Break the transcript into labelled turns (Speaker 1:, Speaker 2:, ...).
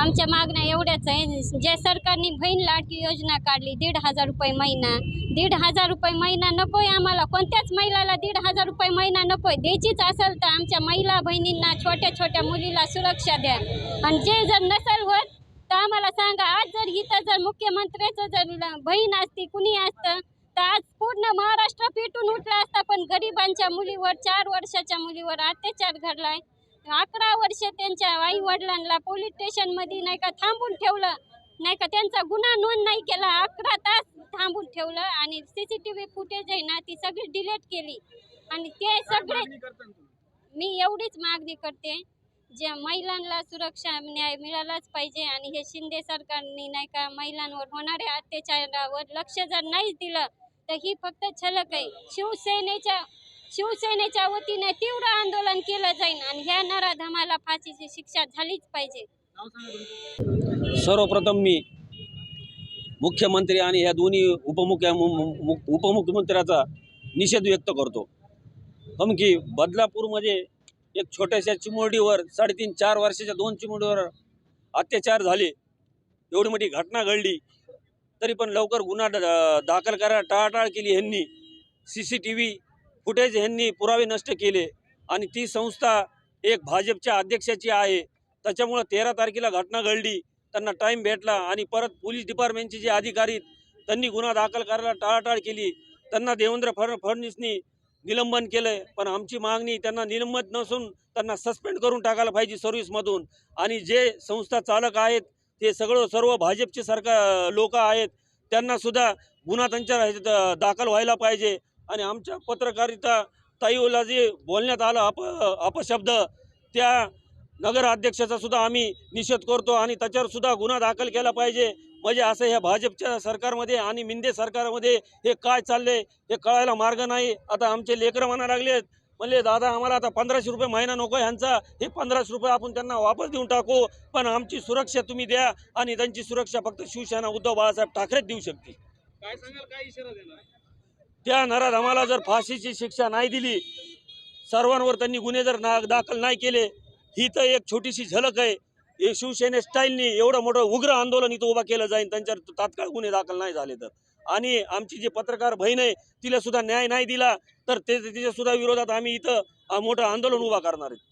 Speaker 1: आमच्या मागण्या एवढ्याच आहे. जे सरकारने बहीण लाडकी योजना काढली दीड हजार रुपये महिना. दीड हजार रुपये महिना नकोय आम्हाला. कोणत्याच महिलाला दीड हजार रुपये महिना नकोय. द्यायचीच असेल तर आमच्या महिला बहिणींना छोट्या छोट्या मुलीला सुरक्षा द्या. आणि जे जर नसेल होत तर आम्हाला सांगा आज जर इथं जर मुख्यमंत्र्याचं जर बहीण असती कुणी असतं तर आज पूर्ण महाराष्ट्र पेटून उठला असता. पण गरिबांच्या मुलीवर चार वर्षाच्या मुलीवर अत्याचार घडलाय. अकरा वर्ष त्यांच्या आई वडिलांना पोलीस स्टेशनमध्ये नाही का थांबून ठेवलं. नाही का त्यांचा गुन्हा नोंद नाही केला. अकरा तास थांबून ठेवलं आणि C C T V footage आहे ना ती सगळी डिलीट केली. आणि ते सगळे मी एवढीच मागणी करते जे महिलांना सुरक्षा न्याय मिळालाच पाहिजे आणि हे शिंदे सरकारने नाही का महिलांवर होणाऱ्या अत्याचारावर लक्ष जर नाहीच दिलं तर ही फक्त छलक आहे. शिवसेनेच्या शिवसेनेच्या वतीने तीव्र आंदोलन केलं जाईल आणि ह्या नराधमाला फाशीची शिक्षा झालीच पाहिजे.
Speaker 2: सर्वप्रथम मी मुख्यमंत्री आणि ह्या दोन्ही उपमुख्य मु- मु- उपमुख्यमंत्र्याचा निषेध व्यक्त करतो. हम की बदलापूरमध्ये एक छोट्याशा चिमुरडीवर साडेतीन चार वर्षाच्या दोन चिमुरडीवर अत्याचार झाले. एवढी मोठी घटना घडली. तरी पण लवकर गुन्हा दाखल करा टाळाटाळ केली ह्यांनी. C C T V footage ह्यांनी पुरावे नष्ट केले. आणि ती संस्था एक भाजपच्या अध्यक्षाची आहे. त्याच्यामुळं तेरा तारखेला घटना घडली त्यांना टाईम भेटला आणि परत पोलीस डिपार्टमेंटचे जे अधिकारी त्यांनी गुन्हा दाखल करायला टाळाटाळ केली. त्यांना देवेंद्र फड फडणवीसनी निलंबन केलं पण आमची मागणी त्यांना निलंबित नसून त्यांना सस्पेंड करून टाकायला पाहिजे सर्व्हिसमधून आणि जे संस्था चालक आहेत ते सगळं सर्व भाजपचे सरकार लोक आहेत त्यांनासुद्धा गुन्हा त्यांच्या ह्याच्यात दाखल व्हायला पाहिजे. आणि आमच्या पत्रकारिता ताईओला जे बोलण्यात आलं अप अपशब्द त्या नगर अध्यक्षाचा सुद्धा आम्ही निषेध करतो आणि त्याच्यावर सुद्धा गुन्हा दाखल केला पाहिजे. म्हणजे असं ह्या भाजपच्या सरकारमध्ये आणि मिंदे सरकारमध्ये हे काय चाललंय हे कळायला मार्ग नाही. आता आमचे लेकरं म्हणा लागलेत म्हणले दादा आम्हाला आता पंधराशे रुपये महिना नको ह्यांचा. हे पंधराशे रुपये आपण त्यांना वापस देऊन टाकू. पण आमची सुरक्षा तुम्ही द्या आणि त्यांची सुरक्षा फक्त शिवसेना उद्धव बाळासाहेब ठाकरेच देऊ शकते
Speaker 3: काय सांगाल? काय इशारा देणार?
Speaker 2: त्या नराधमाला जर फाशीची शिक्षा नाही दिली सर्वांवर त्यांनी गुन्हे जर ना दाखल नाही केले ही तर एक छोटीशी झलक आहे. हे शिवसेने स्टाईलनी एवढं मोठं उग्र आंदोलन इथं उभा केलं जाईल त्यांच्यावर तात्काळ गुन्हे दाखल नाही झाले तर. आणि आमची जी पत्रकार बहीण आहे तिला सुद्धा न्याय नाही दिला तर ते तिच्या सुद्धा विरोधात आम्ही इथं मोठं आंदोलन उभा करणार आहे.